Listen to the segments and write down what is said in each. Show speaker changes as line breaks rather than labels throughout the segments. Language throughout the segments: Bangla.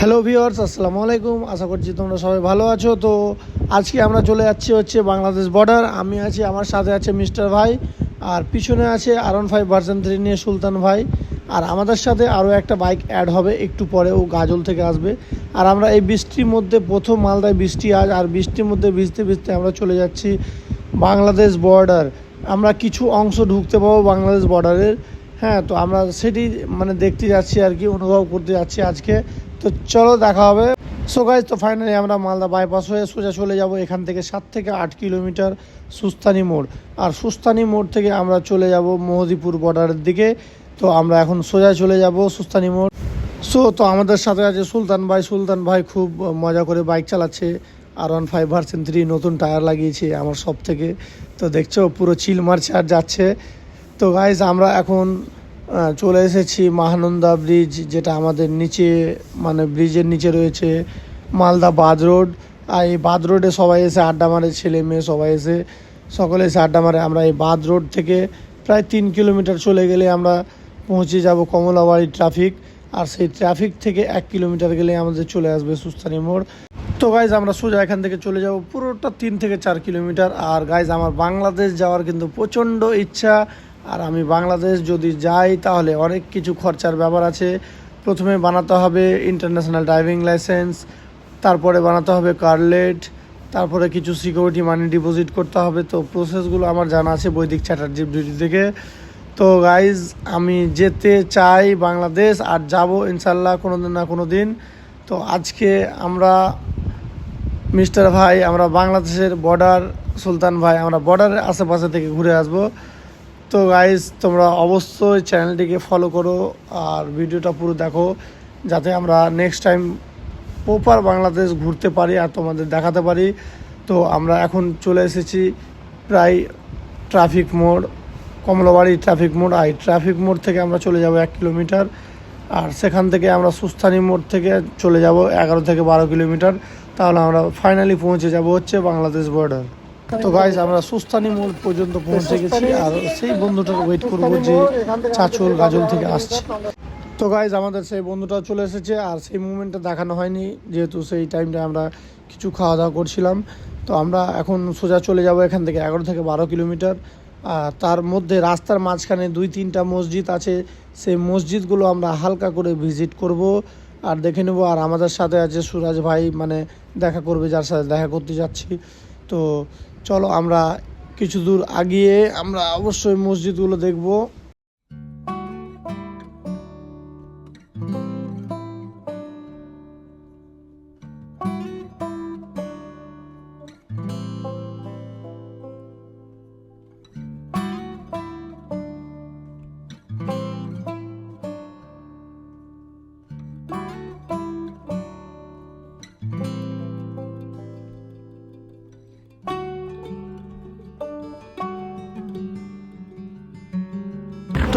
হ্যালো ভিওয়ার্স আসসালামু আলাইকুম। আশা করছি তোমরা সবাই ভালো আছো। তো আজকে আমরা চলে যাচ্ছি হচ্ছে বাংলাদেশ বর্ডার আমি আছি, আমার সাথে আছে মিস্টার ভাই, আর পিছনে আছে আরন ফাইভ ভার্সন থ্রি নিয়ে সুলতান ভাই। আর আমাদের সাথে আরও একটা বাইক অ্যাড হবে, একটু পরে ও গাজল থেকে আসবে। আর আমরা এই বৃষ্টির মধ্যে, প্রথম মালদায় বৃষ্টি আজ, আর বৃষ্টির মধ্যে ভিজতে ভিজতে আমরা চলে যাচ্ছি বাংলাদেশ বর্ডার আমরা কিছু অংশ ঢুকতে পাবো বাংলাদেশ বর্ডারের হ্যাঁ তো আমরা সেটি মানে দেখতে যাচ্ছি আর কি, অনুভব করতে যাচ্ছি আজকে। তো চলো দেখা হবে। সো গাইজ তো ফাইনালি আমরা মালদা বাইপাস হয়ে সোজা চলে যাব এখান থেকে সাত থেকে আট কিলোমিটার সুস্তানি মোড়। আর সুস্তানি মোড় থেকে আমরা চলে যাব মহদিপুর বর্ডারের দিকে। তো আমরা এখন সোজা চলে যাব সুস্তানি মোড়। সো তো আমাদের সাথে আছে সুলতান ভাই। সুলতান ভাই খুব মজা করে বাইক চালাচ্ছে। আর ওয়ান ফাইভ ভার্সেন থ্রি নতুন টায়ার লাগিয়েছে আমার সব থেকে তো দেখছ পুরো চিল মারছে আর যাচ্ছে। তো গাইজ আমরা এখন চলে এসেছি মহানন্দা ব্রিজ, যেটা আমাদের নিচে মানে ব্রিজের নিচে রয়েছে মালদা বাদ রোড। আর এই বাদ রোডে সবাই এসে আড্ডা মারে, ছেলে মেয়ে সবাই এসে সকলে এসে আড্ডা মারে। আমরা এই বাদ রোড থেকে প্রায় তিন কিলোমিটার চলে গেলে আমরা পৌঁছে যাব কমলাবাড়ি ট্রাফিক। আর সেই ট্রাফিক থেকে এক কিলোমিটার গেলে আমাদের চলে আসবে সুস্তানি মোড়। তো গাইজ আমরা সোজা এখান থেকে চলে যাব। পুরোটা তিন থেকে চার কিলোমিটার। আর গাইজ আমার বাংলাদেশ যাওয়ার কিন্তু প্রচণ্ড ইচ্ছা। আর আমি বাংলাদেশ যদি যাই, তাহলে অনেক কিছু খরচার ব্যাপার আছে। প্রথমে বানাতে হবে ইন্টারন্যাশনাল ড্রাইভিং লাইসেন্স তারপরে বানাতে হবে কার্লেট তারপরে কিছু সিকিউরিটি মানি ডিপোজিট করতে হবে। তো প্রসেসগুলো আমার জানা আছে বৈদিক চ্যাটার্জি ডিউটি থেকে তো গাইজ আমি যেতে চাই বাংলাদেশ আর যাব ইনশাল্লাহ কোনো দিন না কোনো দিন তো আজকে আমরা মিস্টার ভাই, আমরা বাংলাদেশের বর্ডার সুলতান ভাই, আমরা বর্ডারের আশেপাশে থেকে ঘুরে আসব। তো গাইজ তোমরা অবশ্যই চ্যানেলটিকে ফলো করো আর ভিডিওটা পুরো দেখো, যাতে আমরা নেক্সট টাইম প্রপার বাংলাদেশ ঘুরতে পারি আর তোমাদের দেখাতে পারি। তো আমরা এখন চলে এসেছি প্রায় ট্রাফিক মোড়, কমলাবাড়ি ট্রাফিক মোড়। আর ট্রাফিক মোড় থেকে আমরা চলে যাব এক কিলোমিটার আর সেখান থেকে আমরা সুস্থানি মোড় থেকে চলে যাব এগারো থেকে বারো কিলোমিটার তাহলে আমরা ফাইনালি পৌঁছে যাব হচ্ছে বাংলাদেশ বর্ডার তো গাইজ আমরা সুস্থানি মোড় পর্যন্ত পৌঁছে গেছি আর সেই বন্ধুটার ওয়েট করব যে চাচল গাজল থেকে আসছে। তো গাইজ আমাদের সেই বন্ধুটা চলে এসেছে আর সেই মুভমেন্টটা দেখানো হয়নি যেহেতু সেই টাইমটা আমরা কিছু খাওয়া দাওয়া করছিলাম। তো আমরা এখন সোজা চলে যাব এখান থেকে এগারো থেকে বারো কিলোমিটার। আর তার মধ্যে রাস্তার মাঝখানে দুই তিনটা মসজিদ আছে। সেই মসজিদগুলো আমরা হালকা করে ভিজিট করব। আর দেখে নেব আর আমাদের সাথে আছে সুরাজ ভাই মানে দেখা করবে যার সাথে দেখা করতে যাচ্ছি। তো চলো আমরা কিছু দূর আগিয়ে আমরা অবশ্যই মসজিদগুলো দেখব।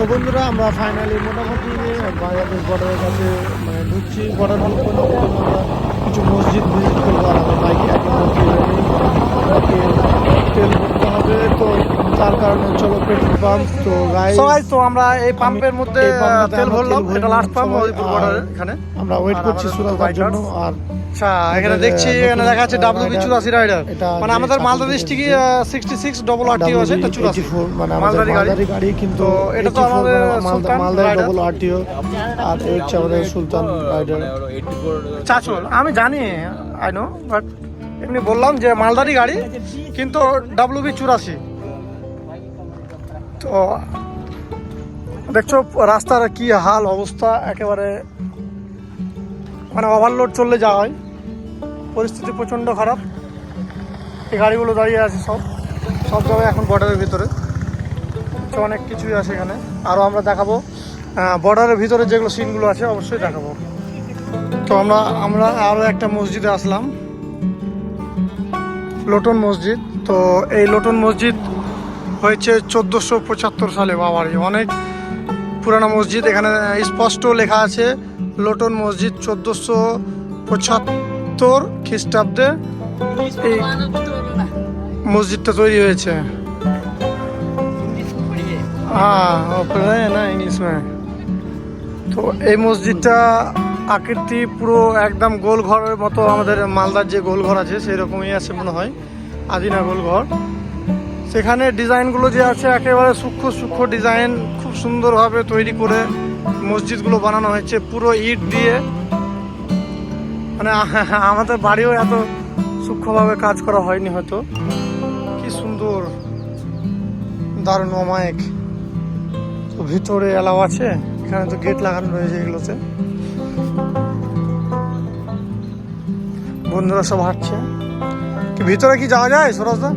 তো বন্ধুরা, আমরা ফাইনালি মোটামুটি বাংলাদেশ বর্ডারের কাছে মানে ঢুকছি। বর্ডার ঢুকবো না আমরা কিছু মসজিদ ভিজিট করব আর আমার বাইকে তেল ভরতে হবে। তো তার কারণে চলো পেট্রোল পাম্প তো
সবাই তো আমরা এই পাম্পের মধ্যে তেল ভরলাম।
ভরে
এটা লাস্ট পাম্প বর্ডারের এখানে।
আমরা ওয়েট করছি জন্য আর
আচ্ছা এখানে দেখছি এখানে দেখা যাচ্ছে ডাব্লিউ বি চুরাশি রাইডার মানে আমাদের মালদা ডিস্ট্রিক্টে সিক্সটি সিক্স ডবল আরটিও আছে এটা চুরাশি
WD-84 মানে আমাদের
মালদারি গাড়ি।
গাড়ি কিন্তু
এটা তো আমাদের
মানে মালদা। ডবল আরটিও আর এই হচ্ছে আমাদের সুলতান রাইডার
চাচল আমি জানি আই নো বাট এমনি বললাম যে মালদারি গাড়ি কিন্তু ডাব্লিউ বি চুরাশি তো দেখছ, রাস্তার কি হাল, অবস্থা, একেবারে মানে ওভারলোড চললে যা হয়। পরিস্থিতি প্রচণ্ড খারাপ। এই গাড়িগুলো দাঁড়িয়ে আছে সব। সব জায়গায় এখন বর্ডারের ভিতরে। অনেক কিছুই আছে এখানে। আরও আমরা দেখাবো। বর্ডারের ভিতরে যেগুলো সিনগুলো আছে, অবশ্যই দেখাবো। তো আমরা আমরা আরও একটা মসজিদে আসলাম। লোটন মসজিদ। তো এই লোটন মসজিদ হয়েছে চোদ্দোশো পঁচাত্তর সালে বাবারই অনেক পুরানো মসজিদ, এখানে স্পষ্ট লেখা আছে, লোটন মসজিদ চোদ্দোশো পঁচাত্তর খ্রিস্টাব্দে এই মসজিদটা তৈরি হয়েছে। হ্যাঁ না ইংলিশ তো এই মসজিদটা আকৃতি পুরো একদম গোল ঘরের মতো আমাদের মালদার যে গোল ঘর আছে সেই রকমই আছে মনে হয়, আদিনা গোল ঘর সেখানে ডিজাইনগুলো যে আছে, একেবারে সূক্ষ্ম সূক্ষ্ম ডিজাইন, খুব সুন্দরভাবে তৈরি করে মসজিদগুলো বানানো হয়েছে পুরো ইট দিয়ে। মানে আমাদের বাড়িও এত সূক্ষ্মভাবে কাজ করা হয়নি হয়তো। কি সুন্দর, দারুণ, অমায়িক। তো ভিতরে এলাও আছে, এখানে তো গেট লাগানো রয়েছে এগুলোতে। বন্ধুরা সব হাঁটছে। কি, ভিতরে কি যাওয়া যায় সরজদা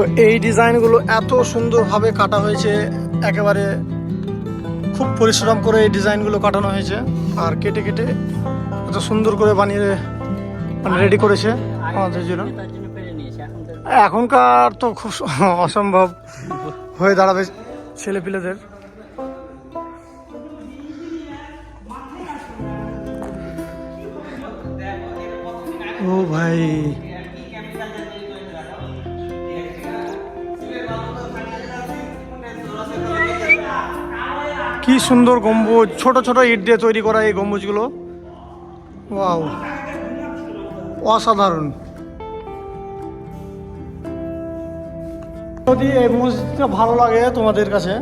তো এই ডিজাইনগুলো এত সুন্দরভাবে কাটা হয়েছে, একেবারে খুব পরিশ্রম করে এই ডিজাইনগুলো কাটানো হয়েছে আর কেটে কেটে এত সুন্দর করে বানিয়ে মানে রেডি করেছে আমাদের জন্য। এখনকার তো খুব অসম্ভব হয়ে দাঁড়াবে ছেলেপিলেদের। ও ভাই কি সুন্দর গম্বুজ, ছোট ছোট ইট দিয়ে তৈরি করা এই গম্বুজগুলো। ওয়াও, অসাধারণ। যদি এই মসজিদটা ভালো লাগে তোমাদের কাছে,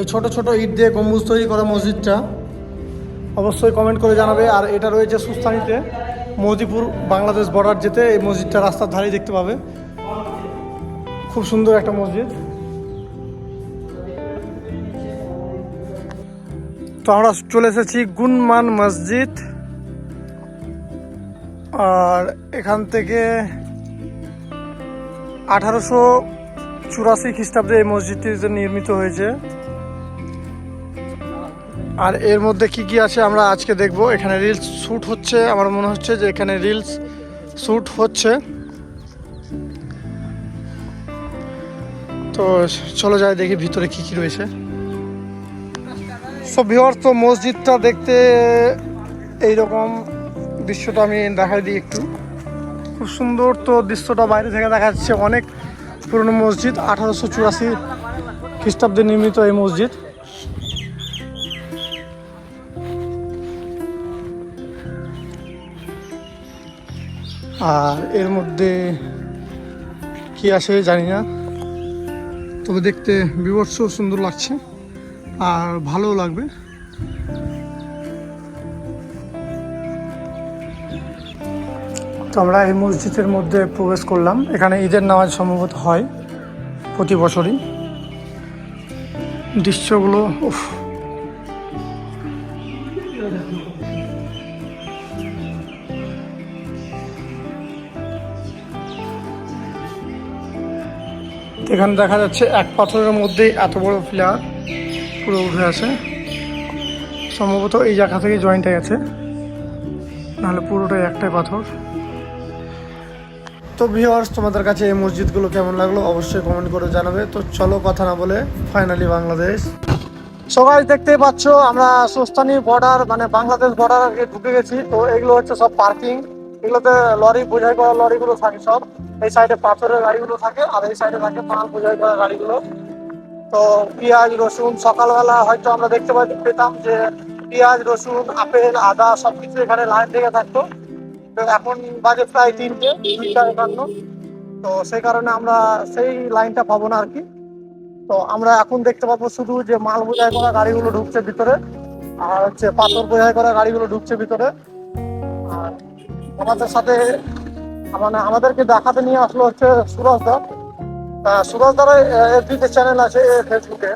এই ছোট ছোট ইট দিয়ে গম্বুজ তৈরি করা মসজিদটা, অবশ্যই কমেন্ট করে জানাবে। আর এটা রয়েছে সুস্থানিতে মৌদিপুর বাংলাদেশ বর্ডার যেতে এই মসজিদটা রাস্তার ধারেই দেখতে পাবে। খুব সুন্দর একটা মসজিদ। তো আমরা চলে এসেছি গুনমান মসজিদ। আর এখান থেকে আঠারোশো চুরাশি খ্রিস্টাব্দে এই মসজিদটি নির্মিত হয়েছে। আর এর মধ্যে কি কি আছে আমরা আজকে দেখব। এখানে রিলস শ্যুট হচ্ছে, আমার মনে হচ্ছে যে এখানে রিলস শ্যুট হচ্ছে। তো চলো যাই দেখি ভিতরে কি কি রয়েছে। সো ভিওর তো মসজিদটা দেখতে এইরকম দৃশ্যটা আমি দেখাই দিই একটু। খুব সুন্দর তো দৃশ্যটা বাইরে থেকে দেখা যাচ্ছে অনেক পুরনো মসজিদ, আঠারোশো চুরাশি খ্রিস্টাব্দে নির্মিত এই মসজিদ। আর এর মধ্যে কি আছে জানি না, তবে দেখতে বিভৎস সুন্দর লাগছে। আর ভালোও লাগবে। তো আমরা এই মসজিদের মধ্যে প্রবেশ করলাম। এখানে ঈদের নামাজ সম্ভবত হয় প্রতি বছরই। দৃশ্যগুলো এখানে দেখা যাচ্ছে এক পাথরের মধ্যেই এত বড় ফ্লেয়ার পুরো উঠে আছে সম্ভবত এই জায়গা থেকে হয়ে গেছে। নাহলে পুরোটাই একটাই পাথর। তো ভিওয়ার্স তোমাদের কাছে এই মসজিদগুলো কেমন লাগল অবশ্যই কমেন্ট করে জানাবে। তো চলো কথা না বলে ফাইনালি বাংলাদেশ। সবাই দেখতেই পাচ্ছ, আমরা সোস্তানি বর্ডার মানে বাংলাদেশ বর্ডার আর ঢুকে গেছি। তো এগুলো হচ্ছে সব পার্কিং এগুলোতে লরি বোঝাই করা লরিগুলো থাকে সব। এই সাইডে পাথরের গাড়িগুলো থাকে, আর এই সাইডে থাকে মাল বোঝাই করা গাড়িগুলো। তো পেঁয়াজ, রসুন, সকালবেলা হয়তো আমরা দেখতে পেতাম যে পেঁয়াজ, রসুন, আপেল, আদা সবকিছু এখানে লাইন থেকে থাকতো। তো এখন বাজে প্রায় তিনটে দুইটা একান্ন। তো সেই কারণে আমরা সেই লাইনটা পাবো না আর কি তো আমরা এখন দেখতে পাবো শুধু যে মাল বোঝাই করা গাড়িগুলো ঢুকছে ভিতরে, আর হচ্ছে পাথর বোঝাই করা গাড়িগুলো ঢুকছে ভিতরে। আর আমাদের সাথে মানে আমাদেরকে দেখাতে নিয়ে আসলো হচ্ছে সুরজ দা। সুরজ দার এফবিতে চ্যানেল আছে ফেসবুকে।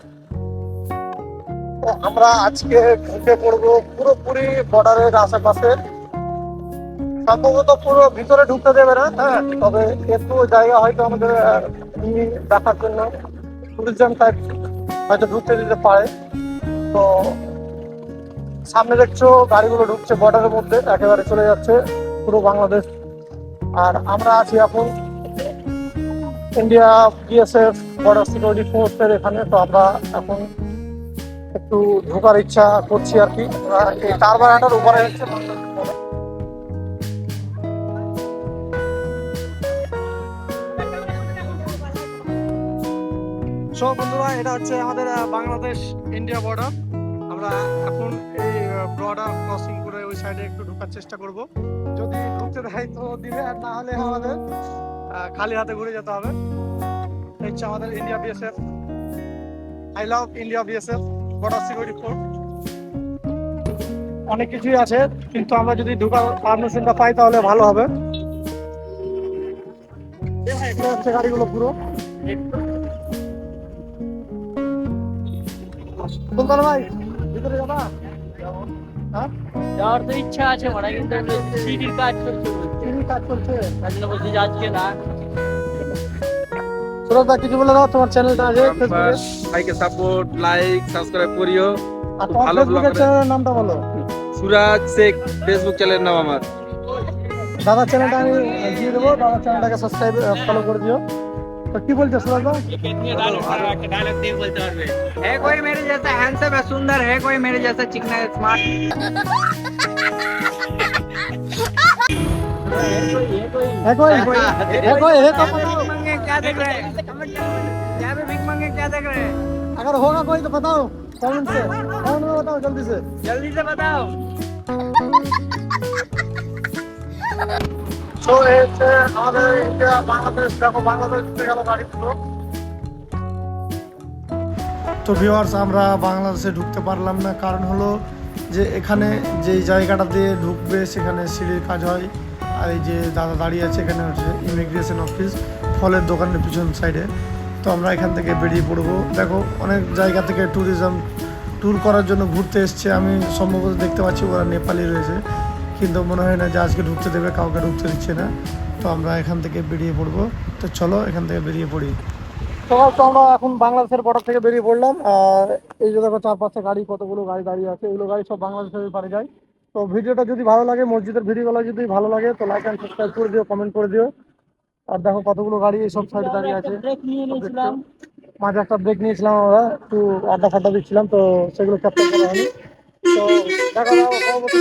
তো আমরা আজকে ঢুকে পড়ব পুরোপুরি বর্ডারের আশেপাশে। সম্ভবত পুরো ভিতরে ঢুকতে দেবে না হ্যাঁ? তবে একটু জায়গা হয়তো আমাদের দেখার জন্য টুরিজম টাইপ হয়তো ঢুকতে দিতে পারে। তো সামনে দেখছ, গাড়িগুলো ঢুকছে বর্ডারের মধ্যে, একেবারে চলে যাচ্ছে পুরো বাংলাদেশ। আর আমরা আছি এখন ইন্ডিয়া বিএসএফ বর্ডার সিকিউরিটি ফোর্সের এখানে, তো আমরা এখন একটু ঢোকার ইচ্ছা করছি আর কি। এই টারবানাটার উপরে হচ্ছে। সো বন্ধুরা, এটা হচ্ছে আমাদের বাংলাদেশ ইন্ডিয়া বর্ডার আমরা এখন এই বর্ডার ক্রসিং করে ওই সাইডে একটু ঢোকার চেষ্টা করব। যদি ঢুকতে দেয় তো দিবে, আর না হলে আমাদের খালি হাতে ঘুরে যেতে হবে। হচ্ছে আমাদের India BSF I love India BSF border security force অনেক কিছুই আছে, কিন্তু আমরা যদি ঢোকার পারমিশনটা পাই তাহলে ভালো হবে। গাড়িগুলো পুরো। ভাই, ভিতরে যাবা? হ্যাঁ?
যাওয়ার তো ইচ্ছা আছে মানে কিন্তু সিডির কাজ করছে
কাজ করছে
তার জন্য বলছি যে আজকে না
সুরজ দা কিছু বলে দাও তোমার চ্যানেলটা আছে ফেসবুকে
ভাইকে সাপোর্ট লাইক সাবস্ক্রাইব করিও
আর তোমার
ভালো
ফেসবুকের
ব্লগ করে।
চ্যানেলের নামটা বলো
সুরাজ শেখ ফেসবুক চ্যানেলের নাম আমার
দাদার চ্যানেলটা আমি দিয়ে দেবো দাদার চ্যানেলটাকে সাবস্ক্রাইব ফলো করে দিও তো কি বলছো সুরজ দা
है कोई मेरे जैसा हैंडसम है सुंदर है कोई मेरे जैसा चिकना है स्मार्ट
है कोई है कोई है तो बताओ
मंगे क्या देख रहे हैं क्या भी भीख मंगे क्या देख रहे हैं
अगर होगा कोई तो बताओ कमेंट से कमेंट में बताओ जल्दी से
जल्दी से बताओ
তো এই হচ্ছে আমাদের ইন্ডিয়া বাংলাদেশ দেখো বাংলাদেশ থেকে গেল গাড়িগুলো তো ভিউয়ার্স আমরা বাংলাদেশে ঢুকতে পারলাম না কারণ হলো যে এখানে যেই জায়গাটা দিয়ে ঢুকবে সেখানে সিঁড়ির কাজ হয় আর এই যে দাদা দাঁড়িয়ে আছে এখানে হচ্ছে ইমিগ্রেশন অফিস ফলের দোকানের পিছন সাইডে তো আমরা এখান থেকে বেরিয়ে পড়ব। দেখো, অনেক জায়গা থেকে ট্যুরিজম ট্যুর করার জন্য ঘুরতে এসছে। আমি সম্ভবত দেখতে পাচ্ছি ওরা নেপালি রয়েছে। কিন্তু মনে হয় না যে আজকে ঢুকতে দেবে, কাউকে ঢুকতে দিচ্ছে না। তো আমরা এখান থেকে বেরিয়ে পড়ব। তো চলো, এখান থেকে বেরিয়ে পড়ি। সকাল তো আমরা এখন বাংলাদেশের বর্ডার থেকে বেরিয়ে পড়লাম। আর এই যে দেখো চার পাঁচটা গাড়ি, কতগুলো গাড়ি দাঁড়িয়ে আছে, এগুলো গাড়ি সব বাংলাদেশের পারে যায়। তো ভিডিওটা যদি ভালো লাগে মসজিদের ভিডিওগুলো যদি ভালো লাগে তো লাইক অ্যান্ড সাবস্ক্রাইব করে দিও কমেন্ট করে দিও। আর দেখো কতগুলো গাড়ি এই সব সাইডে দাঁড়িয়ে আছে। মাঝে একটা ব্রেক নিয়েছিলাম আমরা একটু আড্ডা ফাড্ডা দিচ্ছিলাম তো সেগুলো ক্যাপচার করা হয়নি। তো দেখা যাব পরবর্তী